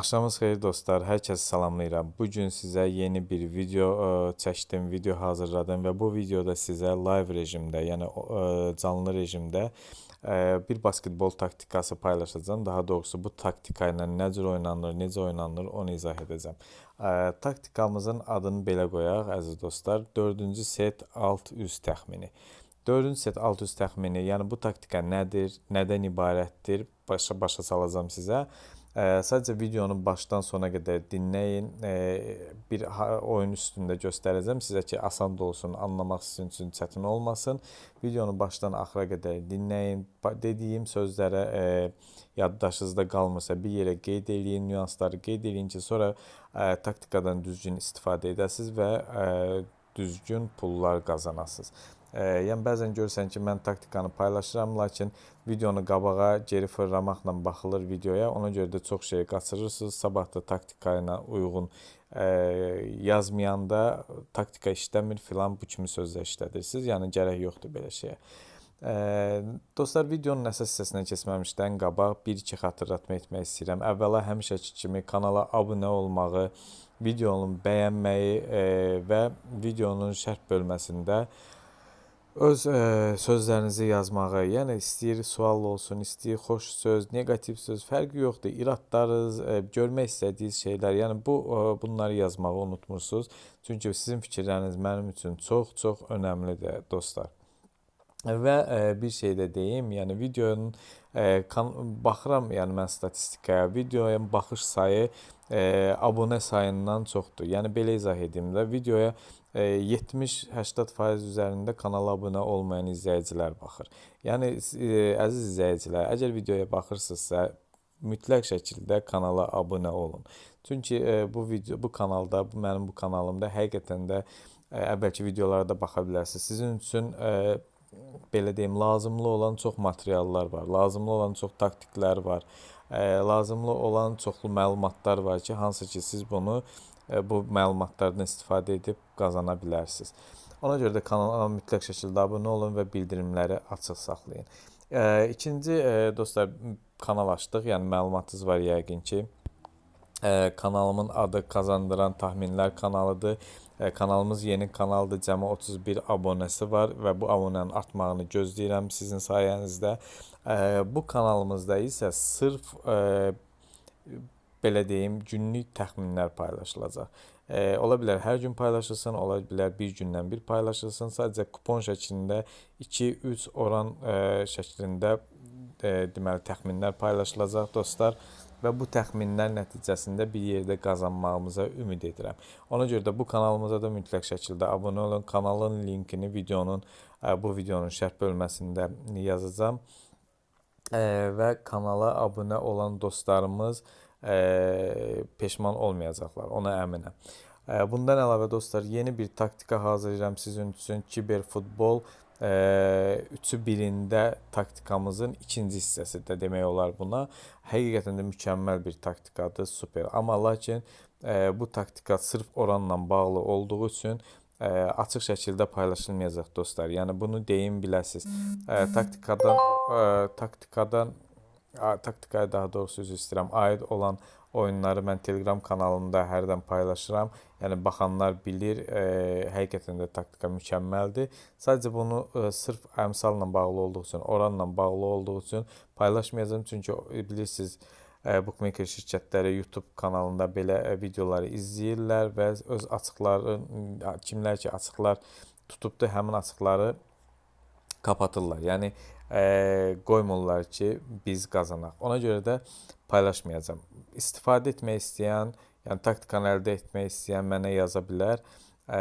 Axşamınız xeyir dostlar. Hər kəsi salamlayıram. Bu gün sizə yeni bir video ə, çəkdim, video hazırladım və bu videoda sizə live rejimdə, yəni ə, canlı rejimdə ə, bir basketbol taktikası paylaşacağam. Daha doğrusu bu taktika ilə nə cür oynanır, necə oynanır, onu izah edəcəm. Ə, taktikamızın adını belə qoyaq, əziz dostlar. 4-cü set alt üst təxmini. 4-cü set alt üst təxmini, yəni bu taktika nədir, nədən ibarətdir, başa başa salacağam sizə. Ə, sadəcə videonu başdan sona qədər dinləyin. Ə, bir oyun üstündə göstərəcəm sizə ki, asan da olsun, anlamaq sizin üçün çətin olmasın. Videonu başdan axıra qədər dinləyin. Dediyim sözlərə ə, yaddaşınızda qalmırsa bir yerə qeyd eləyin, nüansları qeyd eləyin ki, sonra ə, taktikadan düzgün istifadə edəsiniz və ə, düzgün pullar qazanasınız. E, yəni bəzən görürsən ki, mən taktikanı paylaşıram, lakin videonu qabağa geri fırlamaqla baxılır videoya. Ona görə də çox şey qaçırırsınız. Sabah da taktika ilə uyğun e, yazmayanda taktika işləmir filan bu kimi sözlər işlədirsiniz. Yəni gərək yoxdur belə şeyə. E, dostlar videonun əsas hissəsinə keçməmişdən qabaq bir-iki xatırlatma etmək istəyirəm. Əvvəla həmişəki kimi kanala abunə olmağı, videonu bəyənməyi e, və videonun şərh bölməsində öz ə, e, sözlərinizi yazmağı, yəni istəyir sual olsun, istəyir xoş söz, neqativ söz, fərqi yoxdur. İradlarınız, ə, e, görmək istədiyiniz şeylər, yəni bu ə, e, bunları yazmağı unutmursunuz. Çünki sizin fikirləriniz mənim üçün çox-çox önəmlidir, dostlar. Və ə, bir şey də deyim, yəni videonun ə, kan baxıram, yəni mən statistikaya, videoya baxış sayı ə, abunə sayından çoxdur. Yəni belə izah edim də videoya 70-80% üzərində kanala abunə olmayan izləyicilər baxır. Yəni əziz izləyicilər, əgər videoya baxırsınızsa, mütləq şəkildə kanala abunə olun. Çünki bu video bu kanalda, bu mənim bu kanalımda həqiqətən də əvvəlki videolara da baxa bilərsiniz. Sizin üçün belə deyim, lazımlı olan çox materiallar var, lazımlı olan çox taktiklər var, lazımlı olan çoxlu məlumatlar var ki, hansı ki siz bunu bu məlumatlardan istifadə edib qazana bilərsiniz. Ona görə də kanala mütləq şəkildə abunə olun və bildirimləri açıq saxlayın. E, ikinci e, dostlar kanal açdıq. Yəni məlumatınız var yəqin ki. E, kanalımın adı Kazandıran Tahminlər kanalıdır. E, kanalımız yeni kanaldır. Cəmi 31 abunəsi var və bu abunənin artmağını gözləyirəm sizin sayənizdə. E, bu kanalımızda isə sırf e, belə deyim, günlük təxminlər paylaşılacaq. E, ola bilər hər gün paylaşılsın, ola bilər bir gündən bir paylaşılsın. Sadəcə kupon şəklində 2-3 oran e, şəklində e, deməli təxminlər paylaşılacaq dostlar və bu təxminlər nəticəsində bir yerdə qazanmağımıza ümid edirəm. Ona görə də bu kanalımıza da mütləq şəkildə abunə olun. Kanalın linkini videonun e, bu videonun şərh bölməsində yazacağam. E, və kanala abunə olan dostlarımız peşman olmayacaqlar. Ona əminəm. Bundan əlavə dostlar, yeni bir taktika hazırlayıram sizin üçün. Kiber futbol e, üçü birində taktikamızın ikinci hissəsidir demək olar buna. Həqiqətən də mükəmməl bir taktikadır, super. Amma lakin bu taktika sırf oranla bağlı olduğu üçün ə, açıq şəkildə paylaşılmayacaq dostlar. Yəni bunu deyim biləsiniz. Ə, taktikadan ə, taktikadan taktikaya daha doğrusu üzr istəyirəm, aid olan oyunları mən Telegram kanalımda hərdən paylaşıram. Yəni baxanlar bilir, e, həqiqətən də taktika mükəmməldir. Sadəcə bunu e, sırf əmsalla bağlı olduğu üçün, oranla bağlı olduğu üçün paylaşmayacağam. Çünki bilirsiniz, e, bookmaker şirkətləri YouTube kanalında belə e, videoları izləyirlər və öz açıqları kimlər ki, açıqlar tutubdu, həmin açıqları kapatırlar. Yəni ə, qoymurlar ki, biz qazanaq. Ona görə də paylaşmayacağam. İstifadə etmək istəyən, yəni taktikanı əldə etmək istəyən mənə yaza bilər. Ə,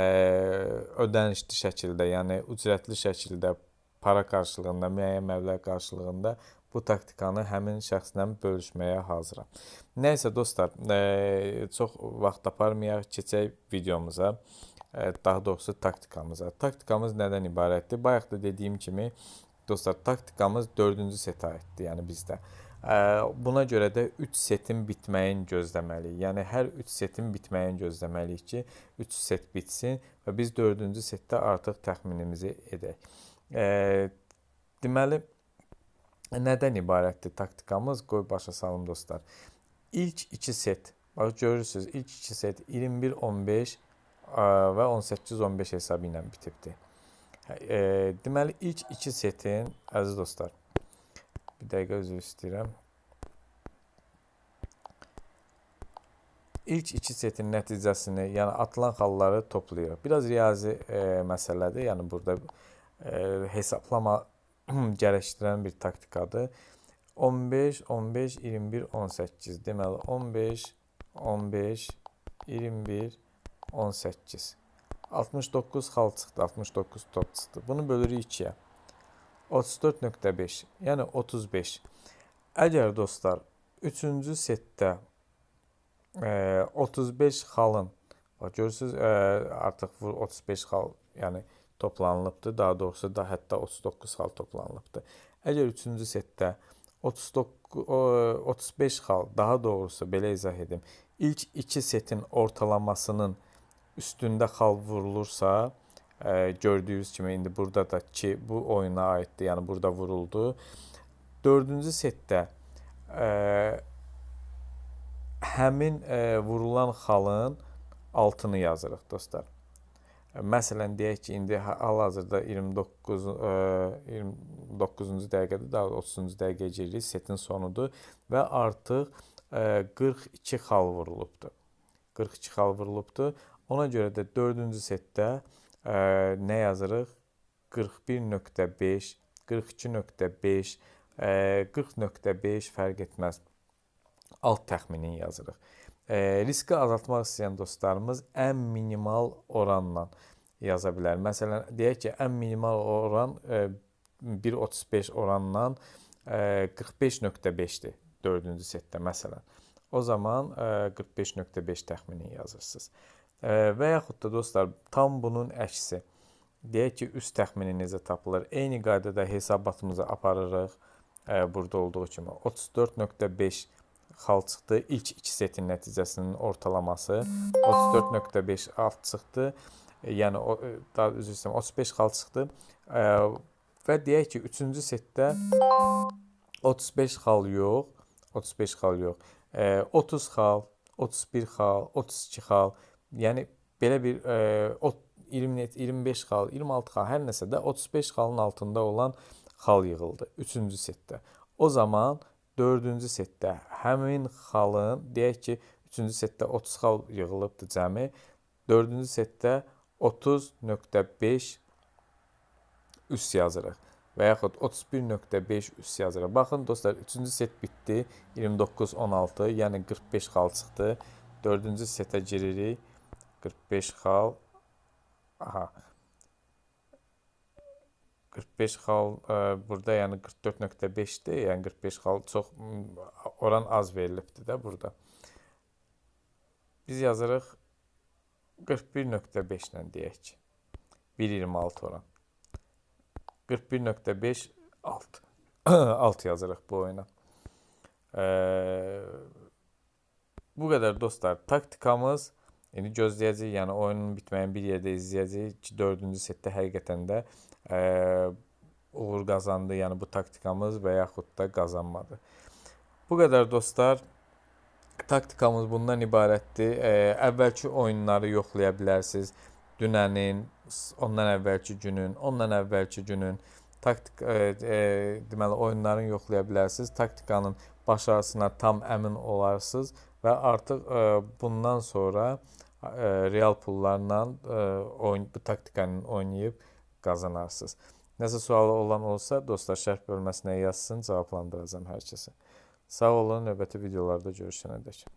ödənişli şəkildə, yəni ücrətli şəkildə para qarşılığında, müəyyən məbləğ qarşılığında bu taktikanı həmin şəxslə bölüşməyə hazıram. Nəysə dostlar, ə, çox vaxt aparmayaq, keçək videomuza. Daha doğrusu taktikamıza. Taktikamız nədən ibarətdir? Bayaq da dediyim kimi Dostlar, taktikamız 4-cü setə aiddir, yəni bizdə. Buna görə də 3 setin bitməyini gözləməliyik. Yəni hər 3 setin bitməyini gözləməliyik ki, 3 set bitsin və biz 4-cü setdə artıq təxminimizi edək. Deməli, nədən ibarətdir taktikamız? Qoy başa salım dostlar. ilk iki set, bax görürsüz, ilk iki set 21-15 və 18-15 hesabı ilə bitibdi. E, deməli ilk iki setin əziz dostlar, bir dəqiqə üzr istəyirəm. İlk iki setin nəticəsini, yəni atılan xalları toplayırıq. Biraz riyazi e, məsələdir, yəni burada e, hesablama gərəkdirən bir taktikadır. 15, 15, 21, 18. Deməli 15, 15, 21, 18. 69 xal çıxdı, 69 top çıxdı. Bunu bölürük 2-yə. 34.5, yəni 35. Əgər dostlar 3-cü setdə e, 35 xalın, bax görürsüz, e, artıq 35 xal, yəni toplanılıbdır. Daha doğrusu da hətta 39 xal toplanılıbdır. Əgər 3-cü setdə 39 35 xal, daha doğrusu belə izah edim. İlk 2 setin ortalamasının üstündə xal vurulursa, e, gördüyünüz kimi indi burada da ki bu oyuna aiddir. Yəni burada vuruldu. 4-cü setdə e, həmin e, vurulan xalın altını yazırıq dostlar. Məsələn deyək ki, indi hal-hazırda 29 ə, 29-cu dəqiqədə, daha 30-cu dəqiqəyə giririk, setin sonudur və artıq ə, 42 xal vurulubdur. 42 xal vurulubdur. Ona görə də 4-cü setdə ə, nə yazırıq? 41.5, 42.5, 40.5 fərq etməz. Alt təxminini yazırıq. E, riski azaltmaq istəyən dostlarımız ən minimal oranla yaza bilər. Məsələn, deyək ki, ən minimal oran e, 1.35 oranla e, 45.5-dir 4-cü setdə məsələn. O zaman e, 45.5 təxmini yazırsınız. E, və yaxud da dostlar, tam bunun əksi. Deyək ki, üst təxmini necə tapılır? Eyni qaydada hesabatımızı aparırıq. E, burada olduğu kimi 34.5 xal çıxdı. İlk iki setin nəticəsinin ortalaması 34.5 alt çıxdı. E, yəni o e, daha üzr istəyirəm 35 xal çıxdı. E, və deyək ki, 3-cü setdə 35 xal yox, 35 xal yox. 30 xal, 31 xal, 32 xal. Yəni belə bir 20 25 xal, 26 xal hər nəsə də 35 xalın altında olan xal yığıldı 3-cü setdə. O zaman 4-cü setdə həmin xalın, deyək ki, 3-cü setdə 30 xal yığılıbdı cəmi. 4-cü setdə 30.5 üst yazırıq və yaxud 31.5 üst yazırıq. Baxın dostlar, 3-cü set bitdi. 29-16, yəni 45 xal çıxdı. 4-cü setə giririk. 45 xal. Aha. 45 xal ə, e, burada yəni 44.5-dir. Yəni 45 xal çox oran az verilibdir də burada. Biz yazırıq 41.5 ilə deyək ki. 1.26 oran. 41.5 alt. alt yazırıq bu oyuna. Ə, bu qədər dostlar. Taktikamız İndi gözləyəcəyik, yəni oyunun bitməyini bir yerdə izləyəcəyik ki, 4-cü setdə həqiqətən də ə, uğur qazandı, yəni bu taktikamız və yaxud da qazanmadı. Bu qədər dostlar. Taktikamız bundan ibarətdir. Ə, əvvəlki oyunları yoxlaya bilərsiniz. Dünənin, ondan əvvəlki günün, ondan əvvəlki günün taktik ə, ə, deməli oyunların yoxlaya bilərsiniz. Taktikanın başarısına tam əmin olarsınız və artıq ə, bundan sonra ə, real pullarla ə, oyun bu taktikanı oynayıb qazanarsınız. Nəsə sualı olan olsa, dostlar şərh bölməsinə yazsın, cavablandıracağam hər kəsə. Sağ olun, növbəti videolarda görüşənədək.